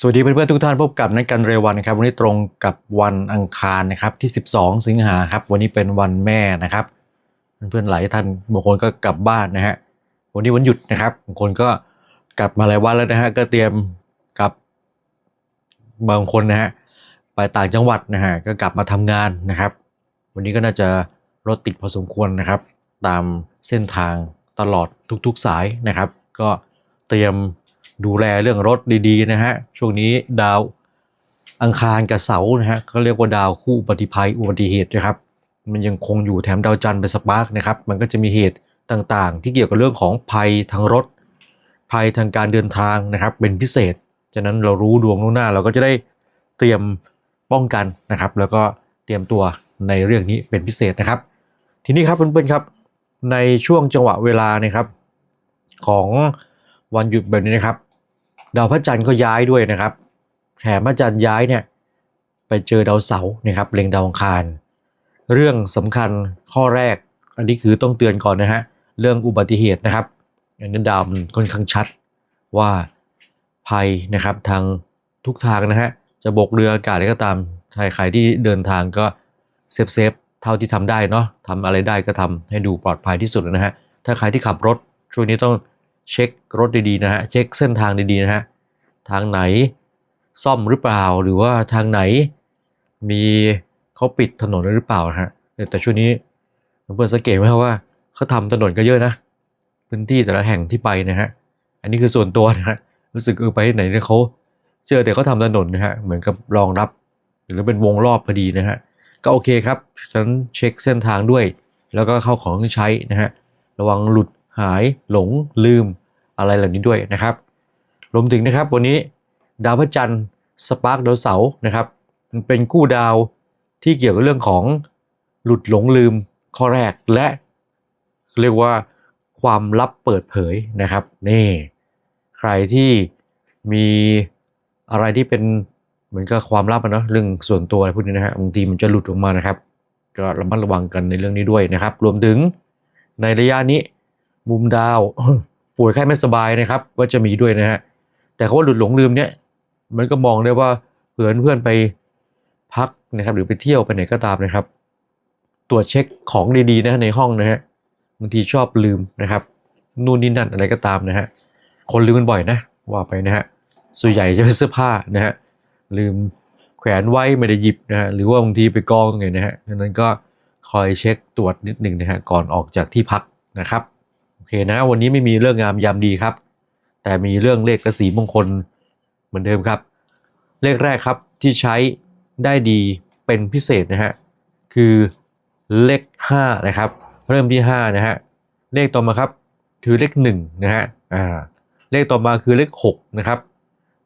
สวัสดีเพื่อนๆทุกท่านพบกับนักการเรวันนะครับ วันนี้ตรงกับวันอังคารนะครับที่ 12 สิงหาครับ วันนี้เป็นวันแม่นะครับ เพื่อนๆหลายท่านบางคนก็กลับบ้านนะฮะวันนี้วันหยุดนะครับบางคนก็กลับมาหลายวันแล้วนะฮะก็เตรียมกลับบางคนนะฮะไปต่างจังหวัดนะฮะก็กลับมาทำงานนะครับ วันนี้ก็น่าจะรถติดพอสมควรนะครับ ตามเส้นทางตลอดทุกๆสายนะครับ ก็เตรียม ดูแลเรื่องรถดีๆนะฮะช่วงนี้ดาวอังคารกับเสาร์นะฮะก็เรียกว่าดาวคู่อุบัติภัยอุบัติเหตุนะครับ มันยังคงอยู่แถมดาวจันทร์เป็นสปาร์กนะครับ มันก็จะมีเหตุต่างๆ ที่เกี่ยวกับเรื่องของภัยทางรถ ภัยทางการเดินทางนะครับ เป็นพิเศษ ฉะนั้นเรารู้ดวงล่วงหน้าเราก็จะได้เตรียมป้องกันนะครับ แล้วก็เตรียมตัวในเรื่องนี้เป็นพิเศษนะครับ ทีนี้ครับเพื่อนๆครับ ในช่วงจังหวะเวลานะครับ ของวันหยุดแบบนี้นะครับ ดาวพระจันทร์ก็ย้ายด้วยนะครับแถมพระจันทร์ย้ายเนี่ยไปเจอดาวเสาร์นะครับเล็งดาวอังคาร เรื่องสำคัญข้อแรก อันนี้คือต้องเตือนก่อนนะฮะเรื่องอุบัติเหตุนะครับอันนี้ดาวมันค่อนข้างชัดว่าภัยนะครับทางทุกทางนะฮะจะบกเรืออากาศอะไรก็ตามใครใครที่เดินทางก็เซฟเซฟเท่าที่ทำได้เนาะทำอะไรได้ก็ทำให้ดูปลอดภัยที่สุดนะฮะถ้าใครที่ขับรถช่วงนี้ต้อง เช็ครถดีๆนะฮะเช็คเส้นทางดีๆนะฮะทางไหนซ่อมหรือเปล่าหรือว่าทางไหนมีเขาปิดถนนหรือเปล่านะฮะแต่ช่วงนี้เพื่อนสังเกตไหมครับว่าเขาทำถนนก็เยอะนะพื้นที่แต่ละแห่งที่ไปนะฮะอันนี้คือส่วนตัวนะฮะรู้สึกเออไปไหนเนี่ยเขาเจอแต่เขาทำถนนนะฮะเหมือนกับรองรับ หรือเป็นวงรอบพอดีนะฮะก็โอเคครับฉันเช็คเส้นทางด้วย แล้วก็เข้าของที่ใช้นะฮะระวังหลุด หาย หลง ลืม อะไรเหล่านี้ด้วยนะครับ รวมถึงนะครับวันนี้ดาวพระจันทร์สปาร์กดาวเสาร์นะครับมันเป็นคู่ดาวที่เกี่ยวกับเรื่องของหลุดหลงลืมข้อแรกและเรียกว่าความลับเปิดเผยนะครับนี่ใครที่มีอะไรที่เป็นเหมือนกับความลับอะเนาะเรื่องส่วนตัวอะไรพวกนี้นะฮะบางทีมันจะหลุดออกมานะครับ ก็ระมัดระวังกันในเรื่องนี้ด้วยนะครับ รวมถึงในระยะนี้ มุมดาว ป่วยไข้ไม่สบายนะครับ ก็จะมีด้วยนะฮะ แต่เขาว่าหลุดหลงลืมเนี่ย มันก็มองได้ว่าเพื่อนเพื่อนไปพักนะครับ หรือไปเที่ยวไปไหนก็ตามนะครับ ตรวจเช็คของดีๆนะในห้องนะฮะ บางทีชอบลืมนะครับ นู่นนี่นั่นอะไรก็ตามนะฮะ คนลืมกันบ่อยนะ ว่าไปนะฮะ ส่วนใหญ่จะเป็นเสื้อผ้านะฮะ ลืมแขวนไว้ไม่ได้หยิบนะฮะ หรือว่าบางทีไปกองตรงไหนนะฮะดังนั้นก็คอยเช็คตรวจนิดหนึ่งนะฮะ ก่อนออกจากที่พักนะครับ เคนะ วันนี้ไม่มีเรื่องงามยามดีครับ แต่มีเรื่องเลขกระสีมงคลเหมือนเดิมครับ เลขแรกครับที่ใช้ได้ดีเป็นพิเศษนะฮะคือเลข5นะครับเริ่มที่5นะฮะเลขต่อมาครับคือเลข1นะฮะอ่าเลขต่อมาคือเลข6นะครับ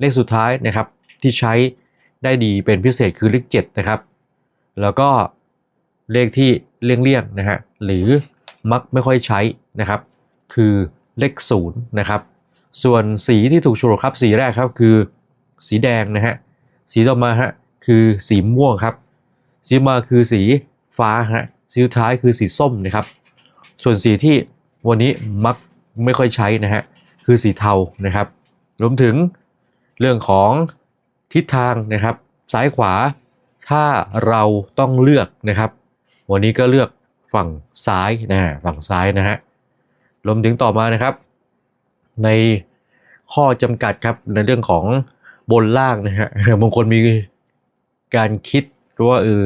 เลขสุดท้ายนะครับที่ใช้ได้ดีเป็นพิเศษคือเลข7นะครับแล้วก็เลขที่เลี่ยงๆนะฮะหรือมักไม่ค่อยใช้นะครับ คือเลขศูนย์นะครับ ส่วนสีที่ถูกฉลกครับสีแรกครับคือสีแดงนะฮะ สีต่อมาฮะคือสีม่วงครับ สีมาคือสีฟ้าฮะ สีสุดท้ายคือสีส้มนะครับ ส่วนสีที่วันนี้มักไม่ค่อยใช้นะฮะคือสีเทานะครับ รวมถึงเรื่องของทิศทางนะครับ ซ้ายขวา ถ้าเราต้องเลือกนะครับ วันนี้ก็เลือกฝั่งซ้ายนะฮะฝั่งซ้ายนะฮะ รวมถึงต่อมานะครับ ในข้อจำกัดครับในเรื่องของบนล่างนะฮะบางคนมีการคิดว่าเออ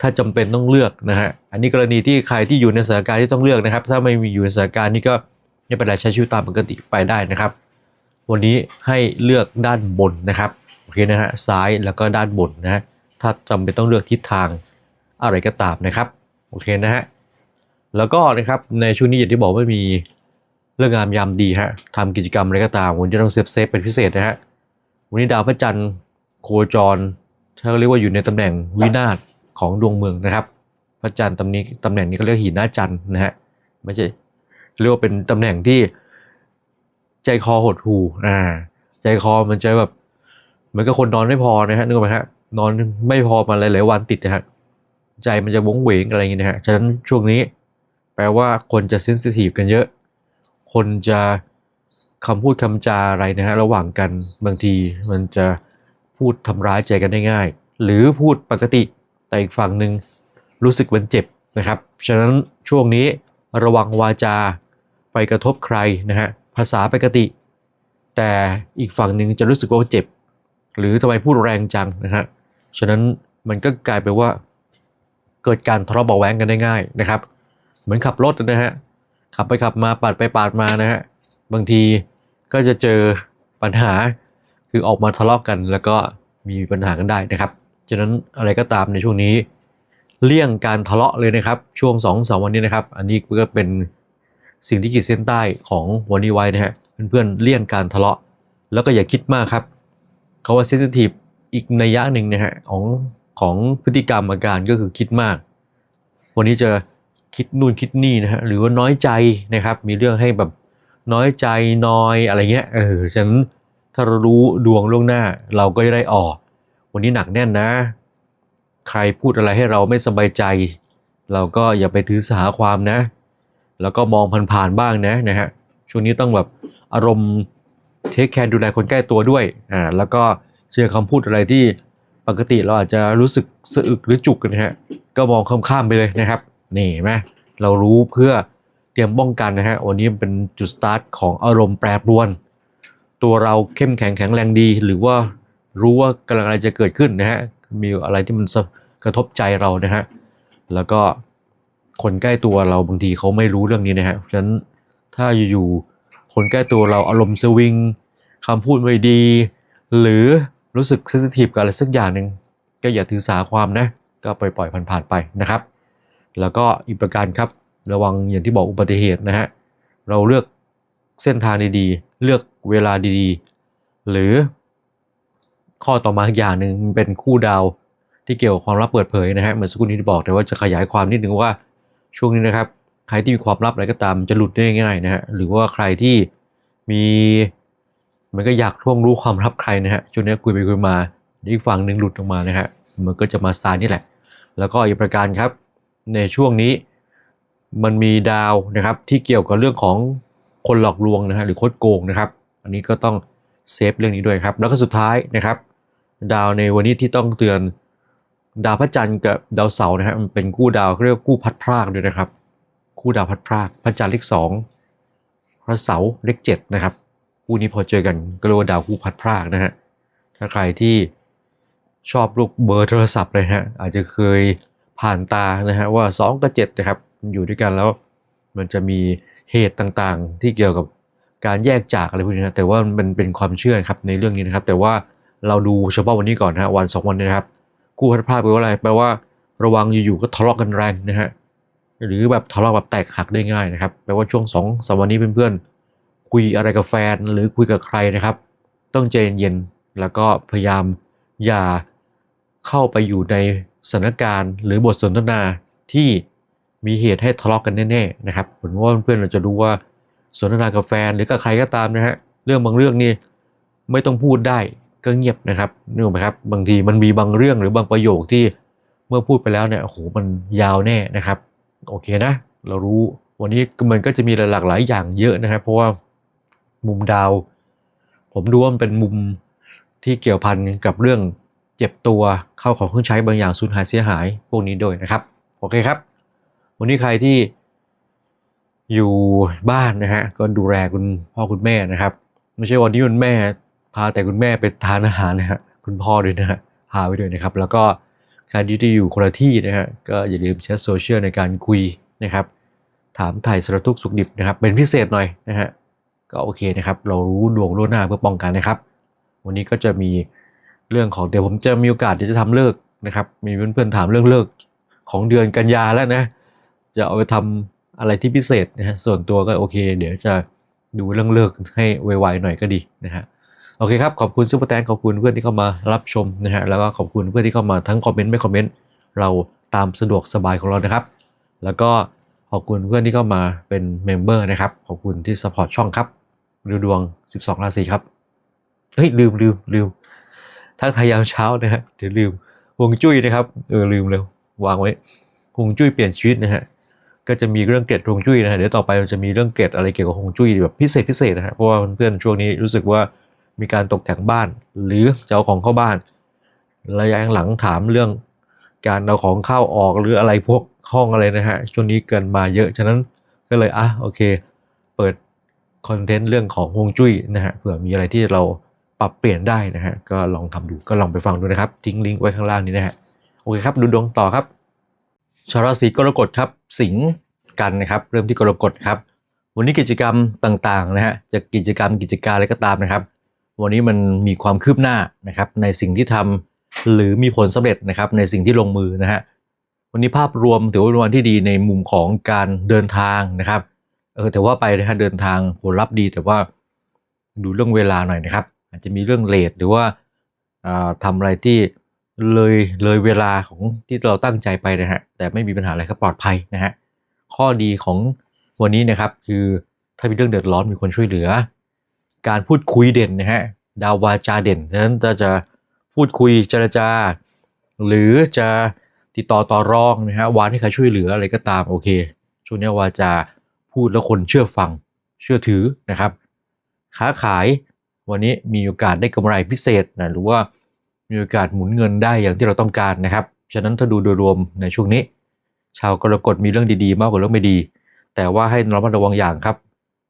ถ้าจำเป็นต้องเลือกนะฮะอันนี้กรณีที่ใครที่อยู่ในสถานการณ์ที่ต้องเลือกนะครับ ถ้าไม่มีอยู่ในสถานการณ์นี้ก็ไม่เป็นไรใช้ชีวิตตามปกติไปได้นะครับ วันนี้ให้เลือกด้านบนนะครับโอเคนะฮะซ้ายแล้วก็ด้านบนนะฮะถ้าจำเป็นต้องเลือกทิศทางอะไรก็ตามนะครับโอเคนะฮะ แล้วก็นะครับในช่วงนี้อย่างที่บอกว่ามีเรื่องงามยามดีฮะทำกิจกรรมอะไรก็ตามวันนี้ต้องเซฟเซฟเป็นพิเศษนะฮะวันนี้ดาวพระจันทร์โคจรถ้าเรียกว่าอยู่ในตำแหน่งวินาศของดวงเมืองนะครับ พระจันทร์ตำนี้ตำแหน่งนี้เขาเรียกหินหน้าจันทร์นะฮะไม่ใช่เรียกว่าเป็นตำแหน่งที่ใจคอหดหูอ่า ใจคอมันจะแบบเหมือนกับคนนอนไม่พอนะฮะนึกออกไหมฮะนอนไม่พอมาหลายๆวันติดนะฮะใจมันจะวงเวงอะไรอย่างเงี้ยนะฮะฉะนั้นช่วงนี้ แปลว่าคนจะเซนซิทีฟกันเยอะ คนจะคำพูดคำจาอะไรนะฮะระหว่างกันบางทีมันจะพูดทำร้ายใจกันได้ง่าย หรือพูดปกติแต่อีกฝั่งหนึ่งรู้สึกมันเจ็บนะครับ ฉะนั้นช่วงนี้ระวังวาจาไปกระทบใครนะฮะภาษาปกติ แต่อีกฝั่งหนึ่งจะรู้สึกว่าเจ็บ หรือทำไมพูดแรงจังนะฮะฉะนั้นมันก็กลายเป็นว่าเกิดการทะเลาะเบาแว้งกันได้ง่ายนะครับ เหมือนขับรถนะฮะขับไปขับมาปาดไปปาดมานะฮะบางทีก็จะเจอปัญหาคือออกมาทะเลาะกัน แล้วก็มีปัญหากันได้นะครับฉะนั้นอะไรก็ตามในช่วงนี้ เลี่ยงการทะเลาะเลยนะครับ ช่วง2อสวันนี้นะครับ อันนี้ก็เป็นสิ่งที่ขีดเส้นใต้ของวันนี้ไว้นะฮะเพื่อนๆเลี่ยงการทะเลาะ แล้วก็อย่าคิดมากครับเขาว่าเซนซิทีฟอีกนัยยะหนึ่งนะฮะของของพฤติกรรมอาการก็คือคิดมาก วันนี้จะ คิดนู่นคิดนี่นะฮะหรือว่าน้อยใจนะครับ มีเรื่องให้แบบน้อยใจนอยอะไรเงี้ยเออฉะนั้นถ้าเรารู้ดวงล่วงหน้า เราก็จะได้ออกวันนี้หนักแน่นนะ ใครพูดอะไรให้เราไม่สบายใจ เราก็อย่าไปถือสาความนะ แล้วก็มองผ่านๆบ้างนะนะฮะช่วงนี้ต้องแบบอารมณ์เทคแคร์ดูแลคนใกล้ตัวด้วยอ่าแล้วก็เชื่อคำพูดอะไรที่ปกติเราอาจจะรู้สึกสะอึกหรือจุกกันนะฮะก็มองข้ามๆไปเลยนะครับ นี่ไหมเรารู้เพื่อเตรียมป้องกันนะฮะวันนี้เป็นจุดสตาร์ทของอารมณ์แปรปรวน ตัวเราเข้มแข็งแข็งแรงดี หรือว่ารู้ว่ากำลังอะไรจะเกิดขึ้นนะฮะมีอะไรที่มันกระทบใจเรานะฮะแล้วก็คนใกล้ตัวเราบางทีเขาไม่รู้เรื่องนี้นะฮะฉะนั้นถ้าอยู่ๆคนใกล้ตัวเราอารมณ์สวิงคำพูดไม่ดี หรือรู้สึกเซนซิทีฟกับอะไรสักอย่างหนึ่งก็อย่าถือสาความนะ ก็ปล่อยๆผ่านๆไปนะครับ แล้วก็อีกประการครับ ระวังอย่างที่บอกอุบัติเหตุนะฮะ เราเลือกเส้นทางดีๆ เลือกเวลาดีๆ หรือข้อต่อมาอีกอย่างหนึ่งเป็นคู่ดาวที่เกี่ยวกับความลับเปิดเผยนะฮะเหมือนสกครู่นี้ที่บอกแต่ว่าจะขยายความนิดนึงว่าช่วงนี้นะครับ ใครที่มีความลับอะไรก็ตามจะหลุดได้ง่ายนะฮะหรือว่าใครที่มีมันก็อยากท่วงรู้ความลับใครนะฮะช่วงนี้คุยไปคุยมาอีกฝั่งหนึ่งหลุดออกมานะฮะมันก็จะมาสไตล์นี่แหละ แล้วก็อีกประการครับ ในช่วงนี้มันมีดาวนะครับที่เกี่ยวกับเรื่องของคนหลอกลวงนะฮะหรือโคดโกงนะครับ อันนี้ก็ต้องเซฟเรื่องนี้ด้วยครับ แล้วก็สุดท้ายนะครับ ดาวในวันนี้ที่ต้องเตือนดาวพระจันทร์กับดาวเสาร์นะฮะมันเป็นคู่ดาวเรียกว่าคู่พัดพรากด้วยนะครับ คู่ดาวพัดพรากพระจันทร์เลขสองพระเสาร์เลขเจ็ดนะครับ คู่นี้พอเจอกันก็เรียกว่าดาวคู่พัดพรากนะฮะถ้าใครที่ชอบลูกเบอร์โทรศัพท์เลยฮะอาจจะเคย ผ่านตานะฮะว่า 2 กับ7นะครับอยู่ด้วยกันแล้ว มันจะมีเหตุต่างๆ ที่เกี่ยวกับการแยกจากอะไรพวกนี้นะแต่ว่ามันเป็นความเชื่อครับในเรื่องนี้นะครับ แต่ว่าเราดูเฉพาะวันนี้ก่อนนะฮะวันสองวันนี้นะครับคู่พัดพรากแปลว่าอะไรแปลว่าระวังอยู่ๆก็ทะเลาะกันแรงนะฮะหรือแบบทะเลาะแบบแตกหักได้ง่ายนะครับแปลว่าช่วงสองสามวันนี้เพื่อนๆคุยอะไรกับแฟนหรือคุยกับใครนะครับ ต้องใจเย็นๆแล้วก็พยายามอย่าเข้าไปอยู่ใน สถานการณ์หรือบทสนทนาที่มีเหตุให้ทะเลาะกันแน่ๆนะครับผมว่าเพื่อนๆเราจะรู้ว่าสนทนากับแฟนหรือกับใครก็ตามนะฮะเรื่องบางเรื่องนี่ไม่ต้องพูดได้ก็เงียบนะครับนึกออกไหมครับบางทีมันมีบางเรื่องหรือบางประโยคที่เมื่อพูดไปแล้วเนี่ยโอ้โหมันยาวแน่นะครับ โอเคนะ เรารู้วันนี้มันก็จะมีหลากหลายอย่างเยอะนะครับ เพราะว่ามุมดาว ผมดูว่ามันเป็นมุมที่เกี่ยวพันกับเรื่อง เจ็บตัวเข้าของเครื่องใช้บางอย่างสูญหายเสียหายพวกนี้ด้วยนะครับ โอเคครับ วันนี้ใครที่อยู่บ้านนะฮะก็ดูแลคุณพ่อคุณแม่นะครับ ไม่ใช่วันที่คุณแม่พาแต่คุณแม่ไปทานอาหารนะฮะคุณพ่อด้วยนะฮะพาไปด้วยนะครับ แล้วก็ใครที่อยู่คนละที่นะฮะก็อย่าลืมใช้โซเชียลในการคุยนะครับ ถามถ่ายสารทุกสุขดิบนะครับ เป็นพิเศษหน่อยนะฮะก็โอเคนะครับ เรารู้ดวงล่วงหน้าเพื่อป้องกันนะครับ วันนี้ก็จะมี เรื่องของเดี๋ยวผมจะมีโอกาสที่จะทำเลิกนะครับ มีเพื่อนๆถามเรื่องเลิกของเดือนกันยาแล้วนะ จะเอาไปทำอะไรที่พิเศษนะฮะส่วนตัวก็โอเค เดี๋ยวจะดูเรื่องเลิกให้ไวๆหน่อยก็ดีนะฮะโอเคครับ ขอบคุณซุปเปอร์แตงขอบคุณเพื่อนที่เข้ามารับชมนะฮะแล้วก็ขอบคุณเพื่อนที่เข้ามาทั้งคอมเมนต์ไม่คอมเมนต์เราตามสะดวกสบายของเรานะครับ แล้วก็ขอบคุณเพื่อนที่เข้ามาเป็นเมมเบอร์นะครับ ขอบคุณที่สปอร์ตช่องครับดูดวง 12 ราศีครับ เฮ้ยลืมลืมลืม ทักทายยามเช้านะฮะเดี๋ยวลืมฮวงจุ้ยนะครับเออลืมเลยวางไว้ฮวงจุ้ยเปลี่ยนชีวิตนะฮะก็จะมีเรื่องเกร็ดฮวงจุ้ยนะฮะเดี๋ยวต่อไปมันจะมีเรื่องเกร็ดอะไรเกี่ยวกับฮวงจุ้ยแบบพิเศษพิเศษนะฮะเพราะว่าเพื่อนๆช่วงนี้รู้สึกว่ามีการตกแต่งบ้าน หรือจะเอาของเข้าบ้านระยะหลังถามเรื่องการเอาของเข้าออกหรืออะไรพวกห้องอะไรนะฮะช่วงนี้เกินมาเยอะฉะนั้นก็เลยอะโอเค เปิดคอนเทนต์เรื่องของฮวงจุ้ยนะฮะเผื่อมีอะไรที่เรา ปรับเปลี่ยนได้นะฮะก็ลองทำดูก็ลองไปฟังดูนะครับ ทิ้งลิงก์ไว้ข้างล่างนี้นะฮะโอเคครับดูดวงต่อครับชาวราศีกรกฎครับสิงห์กันนะครับ เริ่มที่กรกฎครับ วันนี้กิจกรรมต่างๆนะฮะจะกิจกรรมกิจการอะไรก็ตามนะครับ วันนี้มันมีความคืบหน้านะครับ ในสิ่งที่ทำหรือมีผลสำเร็จนะครับ ในสิ่งที่ลงมือนะฮะวันนี้ภาพรวมถือว่าเป็นวันที่ดีในมุมของการเดินทางนะครับเออแต่ว่าไปนะฮะเดินทางผลลัพธ์ดีแต่ว่าดูเรื่องเวลาหน่อยนะครับ อาจจะมีเรื่องเลทหรือว่าอ่าทำอะไรที่เลยเลยเวลาของที่เราตั้งใจไปนะฮะแต่ไม่มีปัญหาอะไรครับปลอดภัยนะฮะข้อดีของวันนี้นะครับคือถ้ามีเรื่องเดือดร้อนมีคนช่วยเหลือ การพูดคุยเด่นนะฮะดาววาจาเด่นฉะนั้นจะจะพูดคุยเจรจา หรือจะติดต่อต่อรองนะฮะวานให้ใครช่วยเหลืออะไรก็ตามโอเคช่วงนี้วาจาพูดแล้วคนเชื่อฟังเชื่อถือนะครับ ค้าขาย วันนี้มีโอกาสได้กำไรพิเศษนะหรือว่ามีโอกาสหมุนเงินได้อย่างที่เราต้องการนะครับฉะนั้นถ้าดูโดยรวมในช่วงนี้ ชาวกรกฎมีเรื่องดีๆ มากกว่าเรื่องไม่ดี แต่ว่าให้ระมัดระวังอย่างครับ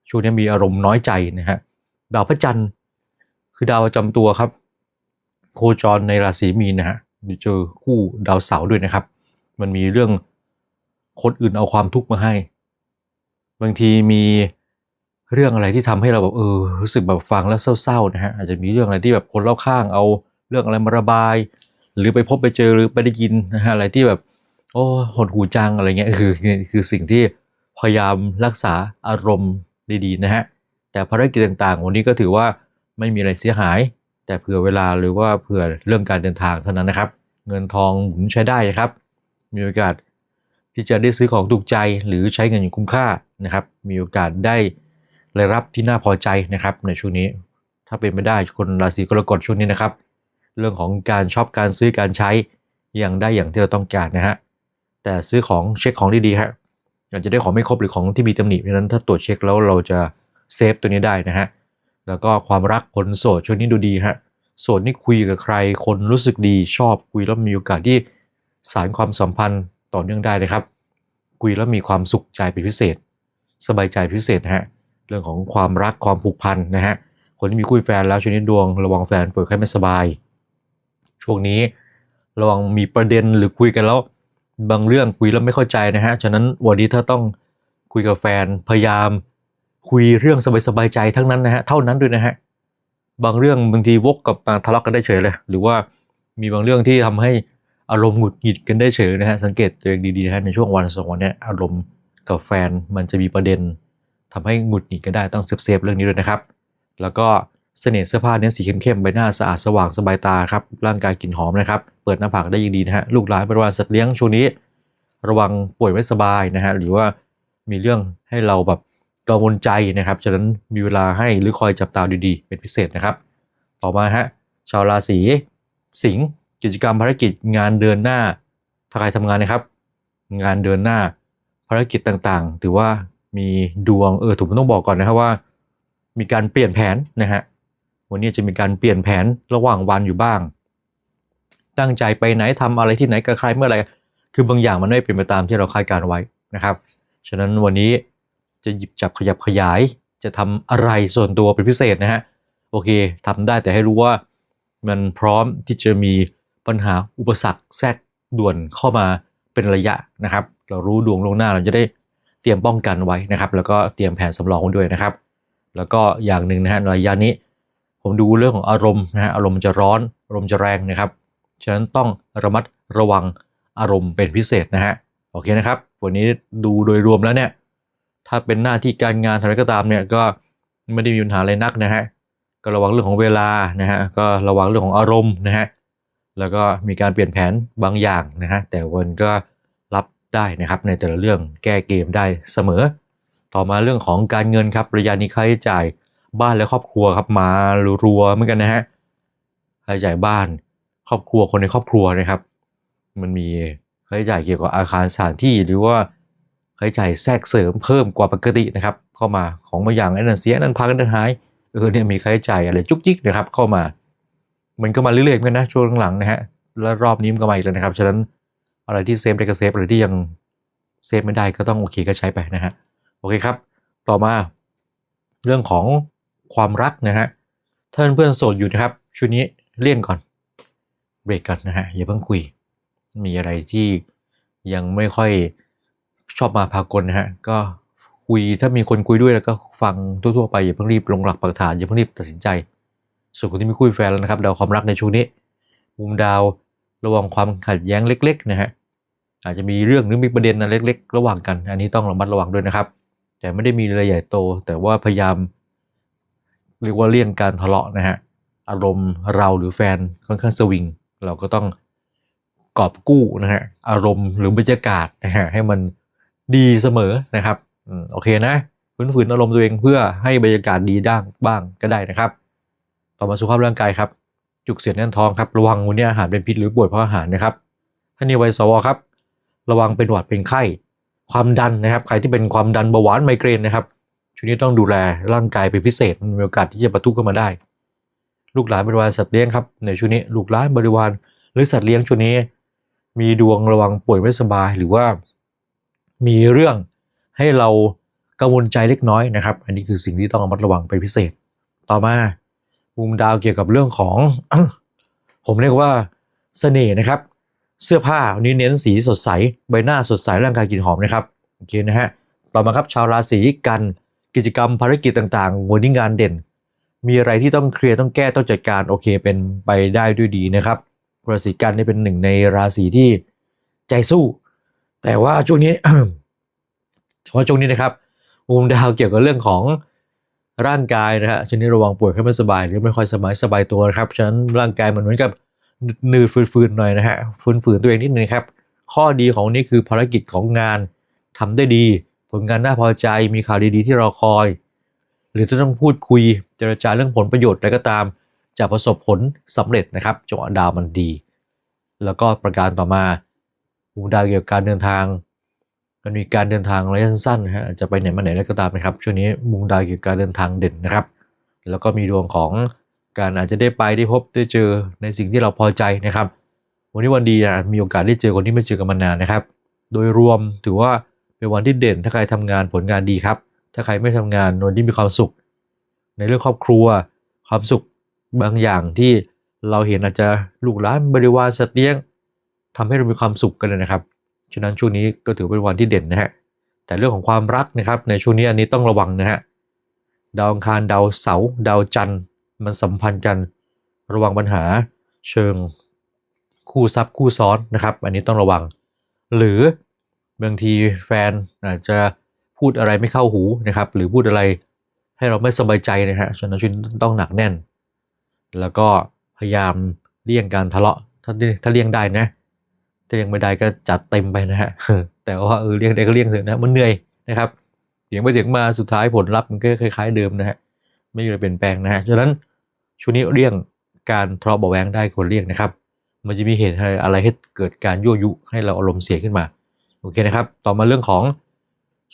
ช่วงนี้มีอารมณ์น้อยใจนะฮะดาวพระจันทร์คือดาวประจำตัวครับ โคจรในราศีมีนนะฮะเจอคู่ดาวเสาร์ด้วยนะครับ มันมีเรื่องคนอื่นเอาความทุกข์มาให้ บางทีมี เรื่องอะไรที่ทำให้เราแบบเออรู้สึกแบบฟังแล้วเศร้าๆนะฮะอาจจะมีเรื่องอะไรที่แบบคนรอบข้างเอาเรื่องอะไรมาระบาย หรือไปพบไปเจอหรือไปได้ยินนะฮะอะไรที่แบบ โอ้หดหูจังอะไรเงี้ยคือคือสิ่งที่พยายามรักษาอารมณ์ดีๆนะฮะแต่ภารกิจต่างๆ วันนี้ก็ถือว่าไม่มีอะไรเสียหาย แต่เผื่อเวลาหรือว่าเผื่อเรื่องการเดินทางเท่านั้นนะครับ เงินทองหมุนใช้ได้ครับ มีโอกาสที่จะได้ซื้อของถูกใจหรือใช้เงินอย่างคุ้มค่านะครับ มีโอกาสได้ รายรับที่น่าพอใจนะครับในช่วงนี้ ถ้าเป็นไม่ได้คนราศีกรกฎช่วงนี้นะครับ เรื่องของการชอบการซื้อการใช้อย่างได้อย่างที่เราต้องการนะฮะแต่ซื้อของเช็คของดีๆฮะอาจจะได้ของไม่ครบหรือของที่มีตำหนิเพราะนั้นถ้าตรวจเช็คแล้วเราจะเซฟตัวนี้ได้นะฮะแล้วก็ความรักคนโสดช่วงนี้ดูดีฮะโสดนี่คุยกับใคร คนรู้สึกดีชอบคุยแล้วมีโอกาสที่สารความสัมพันธ์ต่อเนื่องได้เลยครับ คุยแล้วมีความสุขใจเป็นพิเศษ สบายใจพิเศษนะฮะ เรื่องของความรักความผูกพันนะฮะคนที่มีคู่แฟนแล้วช่วงนี้ดวงระวังแฟนป่วยไข้ไม่สบาย ช่วงนี้ระวังมีประเด็นหรือคุยกันแล้วบางเรื่องคุยแล้วไม่เข้าใจนะฮะฉะนั้นวันนี้ถ้าต้องคุยกับแฟนพยายามคุยเรื่องสบายๆใจทั้งนั้นนะฮะเท่านั้นด้วยนะฮะบางเรื่องบางทีวกกับมาทะเลาะกันได้เฉยเลย หรือว่ามีบางเรื่องที่ทำให้อารมณ์หงุดหงิดกันได้เฉยนะฮะสังเกตตัวเองดีๆนะฮะในช่วงวันสองวันเนี้ยอารมณ์กับแฟนมันจะมีประเด็น ทำให้หงุดหงิดกันได้ต้องเซฟๆเรื่องนี้ด้วยนะครับ แล้วก็เสน่ห์เสื้อผ้าเน้นสีเข้มๆใบหน้าสะอาดสว่างสบายตาครับร่างกายกลิ่นหอมนะครับ เปิดหน้าผากได้ยิ่งดีนะฮะลูกหลานบริวารสัตว์เลี้ยงช่วงนี้ ระวังป่วยไม่สบายนะฮะหรือว่ามีเรื่องให้เราแบบกังวลใจนะครับฉะนั้นมีเวลาให้หรือคอยจับตาดีๆ เป็นพิเศษนะครับ ต่อมาฮะชาวราศีสิงห์กิจกรรมภารกิจงานเดินหน้าถ้าใครทำงานนะครับ งานเดินหน้าภารกิจต่างๆ ถือว่า มีดวงเออถูกต้องบอกก่อนนะครับว่า มีการเปลี่ยนแผนนะฮะวันนี้จะมีการเปลี่ยนแผนระหว่างวันอยู่บ้าง ตั้งใจไปไหนทำอะไรที่ไหนกับใครเมื่อไหรคือบางอย่างมันไม่เป็นไปตามที่เราคาดการไว้นะครับฉะนั้นวันนี้จะหยิบจับขยับขยาย จะทำอะไรส่วนตัวเป็นพิเศษนะฮะโอเคทำได้แต่ให้รู้ว่ามันพร้อมที่จะมีปัญหาอุปสรรคแทรกด่วนเข้ามาเป็นระยะนะครับ เรารู้ดวงลงหน้าเราจะได้ เตรียมป้องกันไว้นะครับ แล้วก็เตรียมแผนสำรองไว้ด้วยนะครับ แล้วก็อย่างหนึ่งนะฮะระยะนี้ ผมดูเรื่องของอารมณ์นะฮะอารมณ์มันจะร้อนอารมณ์จะแรงนะครับฉะนั้นต้องระมัดระวังอารมณ์เป็นพิเศษนะฮะโอเคนะครับ วันนี้ดูโดยรวมแล้วเนี่ย ถ้าเป็นหน้าที่การงานอะไรก็ตามเนี่ยก็ไม่ได้มีปัญหาอะไรนักนะฮะก็ระวังเรื่องของเวลานะฮะก็ระวังเรื่องของอารมณ์นะฮะแล้วก็มีการเปลี่ยนแผนบางอย่างนะฮะแต่วันก็ ได้นะครับในแต่ละเรื่องแก้เกมได้เสมอ ต่อมาเรื่องของการเงินครับระยะนี้ค่าใช้จ่ายบ้านและครอบครัวครับมารัวเหมือนกันนะฮะค่าใช้จ่ายบ้านครอบครัวคนในครอบครัวนะครับ มันมีค่าใช้จ่ายเกี่ยวกับอาคารสถานที่หรือว่าค่าใช้จ่ายแทรกเสริมเพิ่มกว่าปกตินะครับ เข้ามาของบางอย่างนั่นเสียนั่นพังนั่นหายเออเนี่ยมีค่าใช้จ่ายอะไรจุกจิกนะครับ เข้ามา มันก็มาเรื่อยๆเหมือนกันนะช่วงหลังๆนะฮะแล้วรอบนี้มันก็มาอีกแล้วนะครับฉะนั้น อะไรที่เซฟได้ก็เซฟอะไรที่ยังเซฟไม่ได้ก็ต้องโอเคก็ใช้ไปนะฮะโอเคครับ ต่อมาเรื่องของความรักนะฮะถ้าเพื่อนโสดอยู่นะครับชุดนี้เลี่ยงก่อนเบรกก่อนนะฮะอย่าเพิ่งคุย มีอะไรที่ยังไม่ค่อยชอบมาพากลนะฮะก็คุยถ้ามีคนคุยด้วยแล้วก็ฟังทั่วๆไปอย่าเพิ่งรีบลงหลักปักฐานอย่าเพิ่งรีบตัดสินใจ ส่วนคนที่มีคู่มีแฟนแล้วนะครับดาวความรักในช่วงนี้มุมดาว ระวังความขัดแย้งเล็กๆนะฮะอาจจะมีเรื่องหรือมีประเด็นอะไรเล็ก ๆ ระหว่างกัน อันนี้ต้องระมัดระวังด้วยนะครับ แต่ไม่ได้มีอะไรใหญ่โต แต่ว่าพยายาม เรียกว่าเลี่ยงการทะเลาะนะฮะอารมณ์เราหรือแฟนค่อนข้างสวิง เราก็ต้องกอบกู้นะฮะอารมณ์หรือบรรยากาศนะฮะให้มันดีเสมอนะครับอืมโอเคนะฝืนๆอารมณ์ตัวเองเพื่อให้บรรยากาศดีด้างบ้างก็ได้นะครับ ต่อมาสุขภาพร่างกายครับ จุกเสียดแน่นท้องครับระวังวันนี้อาหารเป็นพิษหรือป่วยเพราะอาหารนะครับท่านนี้ไวสวครับ ระวังเป็นหวัดเป็นไข้ ความดันนะครับ ใครที่เป็นความดันเบาหวานไมเกรนนะครับช่วงนี้ต้องดูแลร่างกายเป็นพิเศษมีโอกาสที่จะประทุขึ้นมาได้ ลูกหลานบริวารสัตว์เลี้ยงครับในช่วงนี้ลูกหลานบริวารหรือสัตว์เลี้ยงช่วงนี้ มีดวงระวังป่วยไม่สบายหรือว่า มีเรื่องให้เรากังวลใจเล็กน้อยนะครับ อันนี้คือสิ่งที่ต้องระมัดระวังเป็นพิเศษ ต่อมา มุมดาวเกี่ยวกับเรื่องของ ผมเรียกว่าเสน่ห์นะครับ เสื้อผ้าวันนี้เน้นสีสดใส ใบหน้าสดใสร่างกายกลิ่นหอมนะครับโอเคนะฮะต่อมาครับชาวราศีกันกิจกรรมภารกิจต่างๆวันนี้งานเด่น มีอะไรที่ต้องเคลียร์ต้องแก้ต้องจัดการโอเคเป็นไปได้ด้วยดีนะครับ ราศีกันนี่เป็นหนึ่งในราศีที่ใจสู้ แต่ว่าช่วงนี้แต่ว่าช่วงนี้นะครับมุมดาวเกี่ยวกับเรื่องของ ร่างกายนะฮะชนี้ระวังป่วยแค่ไม่สบายหรือไม่ค่อยสบายสบายตัวนะครับฉะนั้นร่างกายมันเหมือนกับหนืดฝืนๆหน่อยนะฮะฝืนๆตัวเองนิดนึงครับ ข้อดีของนี่คือภารกิจของงานทำได้ดี ผลงานน่าพอใจมีข่าวดีๆที่รอคอย หรือจะต้องพูดคุยเจรจาเรื่องผลประโยชน์อะไรก็ตามจะประสบผลสำเร็จนะครับจังหวะดาวมันดี แล้วก็ประการต่อมามุมดาวเกี่ยวกับการเดินทาง มันมีการเดินทางระยะสั้นๆฮะจะไปไหนมาไหนแล้วก็ตามนะครับช่วงนี้มุมดาวเกี่ยวกับการเดินทางเด่นนะครับ แล้วก็มีดวงของการอาจจะได้ไปได้พบได้เจอในสิ่งที่เราพอใจนะครับ วันนี้วันดีนะมีโอกาสได้เจอคนที่ไม่เจอกันมานานนะครับ โดยรวมถือว่าเป็นวันที่เด่นถ้าใครทำงานผลงานดีครับ ถ้าใครไม่ทำงานวันที่มีความสุข ในเรื่องครอบครัว ความสุขบางอย่างที่เราเห็นอาจจะลูกหลานบริวารสัตว์เลี้ยงทำให้เรามีความสุขกันเลยนะครับ ฉะนั้นช่วงนี้ก็ถือเป็นวันที่เด่นนะฮะแต่เรื่องของความรักนะครับในช่วงนี้อันนี้ต้องระวังนะฮะดาวอังคารดาวเสาร์ดาวจันทร์มันสัมพันธ์กันระวังปัญหาเชิงคู่ซับคู่ซ้อนนะครับ อันนี้ต้องระวัง หรือบางทีแฟนอาจจะพูดอะไรไม่เข้าหูนะครับ หรือพูดอะไรให้เราไม่สบายใจนะฮะฉะนั้นช่วงนี้ต้องหนักแน่น แล้วก็พยายามเลี่ยงการทะเลาะถ้าถ้าเลี่ยงได้นะ ถ้าเลี่ยงไม่ได้ก็จัดเต็มไปนะฮะแต่ว่าเออเลี่ยงได้ก็เลี่ยงเถอะนะมันเหนื่อยนะครับเถียงไปเถียงมาสุดท้ายผลลัพธ์มันก็คล้ายๆเดิมนะฮะไม่มีอะไรเปลี่ยนแปลงนะฮะฉะนั้นช่วงนี้เลี่ยงการทะเลาะเบาแวงได้ควรเลี่ยงนะครับ มันจะมีเหตุอะไรให้เกิดการยั่วยุให้เราอารมณ์เสียขึ้นมาโอเคนะครับ ต่อมาเรื่องของ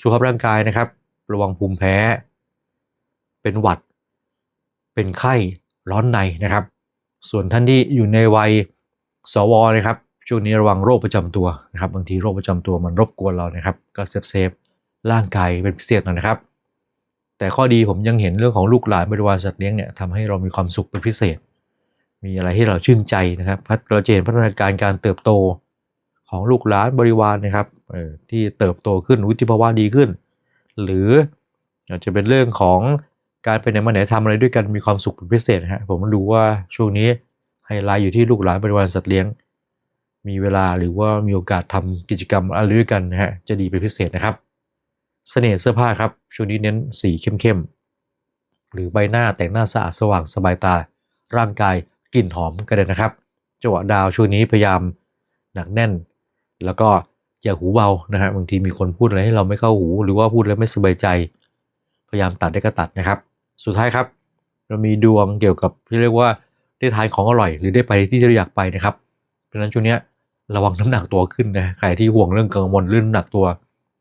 สุขภาพร่างกายนะครับ ระวังภูมิแพ้ เป็นหวัด เป็นไข้ร้อนในนะครับ ส่วนท่านที่อยู่ในวัยสวนะครับ ช่วงนี้ระวังโรคประจำตัวนะครับบางทีโรคประจำตัวมันรบกวนเรานะครับ ก็เซฟเซฟร่างกายเป็นพิเศษหน่อยนะครับ แต่ข้อดีผมยังเห็นเรื่องของลูกหลานบริวารสัตว์เลี้ยงเนี่ยทำให้เรามีความสุขเป็นพิเศษ มีอะไรให้เราชื่นใจนะครับพัฒเราเห็นพัฒนาการการเติบโตของลูกหลานบริวารนะครับที่เติบโตขึ้นวุฒิภาวะดีขึ้น หรืออาจจะเป็นเรื่องของการไปไหนมาไหนทำอะไรด้วยกันมีความสุขเป็นพิเศษฮะผมดูว่าช่วงนี้ไฮไลท์อยู่ที่ลูกหลานบริวารสัตว์เลี้ยง มีเวลาหรือว่ามีโอกาสทำกิจกรรมอะไรด้วยกันนะฮะจะดีเป็นพิเศษนะครับ เสน่ห์เสื้อผ้าครับช่วงนี้เน้นสีเข้มๆหรือใบหน้าแต่งหน้าสะอาดสว่างสบายตา ร่างกายกลิ่นหอมกันเลยนะครับจังหวะดาวช่วงนี้พยายามหนักแน่น แล้วก็อย่าหูเบานะฮะบางทีมีคนพูดอะไรให้เราไม่เข้าหู หรือว่าพูดแล้วไม่สบายใจ พยายามตัดได้ก็ตัดนะครับ สุดท้ายครับ เรามีดวงเกี่ยวกับที่เรียกว่าได้ทานของอร่อย หรือได้ไปที่เราอยากไปนะครับเพราะฉะนั้นช่วงนี้ ระวังน้ำหนักตัวขึ้นนะใครที่ห่วงเรื่องกังวลเรื่องน้ำหนักตัว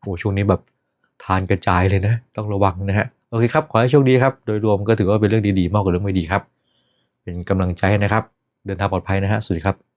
โอ้ช่วงนี้แบบทานกระจายเลยนะ ต้องระวังนะฮะโอเคครับ ขอให้โชคดีครับ โดยรวมก็ถือว่าเป็นเรื่องดีๆมากกว่าเรื่องไม่ดีครับ เป็นกำลังใจนะครับ เดินทางปลอดภัยนะฮะสวัสดีครับ